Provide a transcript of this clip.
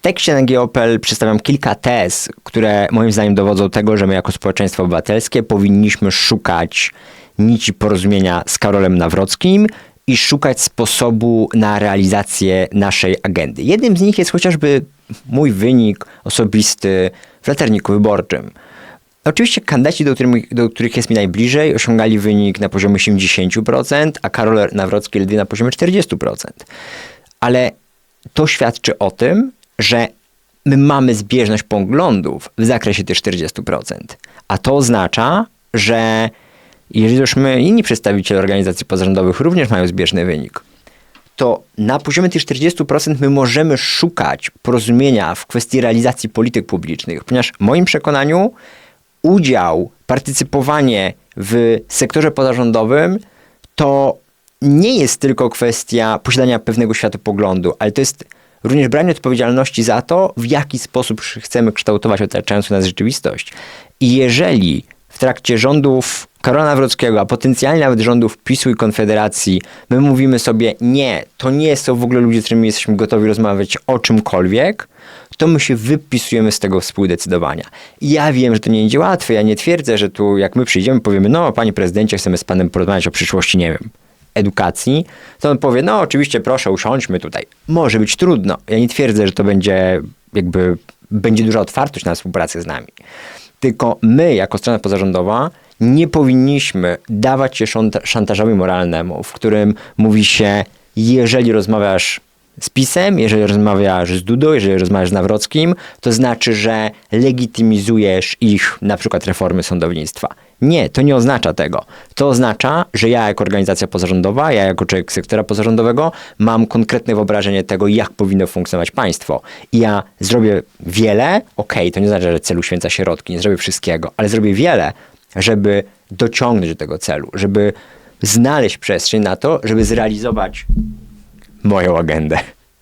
tekście na Geopel przedstawiam kilka tez, które moim zdaniem dowodzą tego, że my jako społeczeństwo obywatelskie powinniśmy szukać nici porozumienia z Karolem Nawrockim i szukać sposobu na realizację naszej agendy. Jednym z nich jest chociażby mój wynik osobisty w laterniku wyborczym. Oczywiście kandydaci, do, do których jest mi najbliżej, osiągali wynik na poziomie 80%, a Karol Nawrocki ledwie na poziomie 40%. Ale to świadczy o tym, że my mamy zbieżność poglądów w zakresie tych 40%. A to oznacza, że jeżeli już my, inni przedstawiciele organizacji pozarządowych również mają zbieżny wynik, to na poziomie tych 40% my możemy szukać porozumienia w kwestii realizacji polityk publicznych, ponieważ w moim przekonaniu udział, partycypowanie w sektorze pozarządowym to nie jest tylko kwestia posiadania pewnego światopoglądu, ale to jest również branie odpowiedzialności za to, w jaki sposób chcemy kształtować otaczającą nas rzeczywistość. I jeżeli w trakcie rządów Karola Nawrockiego, a potencjalnie nawet rządów PiSu i Konfederacji, my mówimy sobie, nie, to nie są w ogóle ludzie, z którymi jesteśmy gotowi rozmawiać o czymkolwiek, to my się wypisujemy z tego współdecydowania. I ja wiem, że to nie będzie łatwe, ja nie twierdzę, że tu jak my przyjdziemy, powiemy, no panie prezydencie, chcemy z panem porozmawiać o przyszłości, nie wiem, edukacji, to on powie, no oczywiście proszę, usiądźmy tutaj. Może być trudno. Ja nie twierdzę, że to będzie jakby, będzie duża otwartość na współpracę z nami. Tylko my, jako strona pozarządowa, nie powinniśmy dawać się szantażowi moralnemu, w którym mówi się, jeżeli rozmawiasz z PiSem, jeżeli rozmawiasz z Dudą, jeżeli rozmawiasz z Nawrockim, to znaczy, że legitymizujesz ich na przykład reformy sądownictwa. Nie, to nie oznacza tego. To oznacza, że ja jako organizacja pozarządowa, ja jako człowiek sektora pozarządowego mam konkretne wyobrażenie tego, jak powinno funkcjonować państwo. I ja zrobię wiele, okej, okay, to nie znaczy, że celu święca środki, nie zrobię wszystkiego, ale zrobię wiele, żeby dociągnąć do tego celu, żeby znaleźć przestrzeń na to, żeby zrealizować 模様 agenda.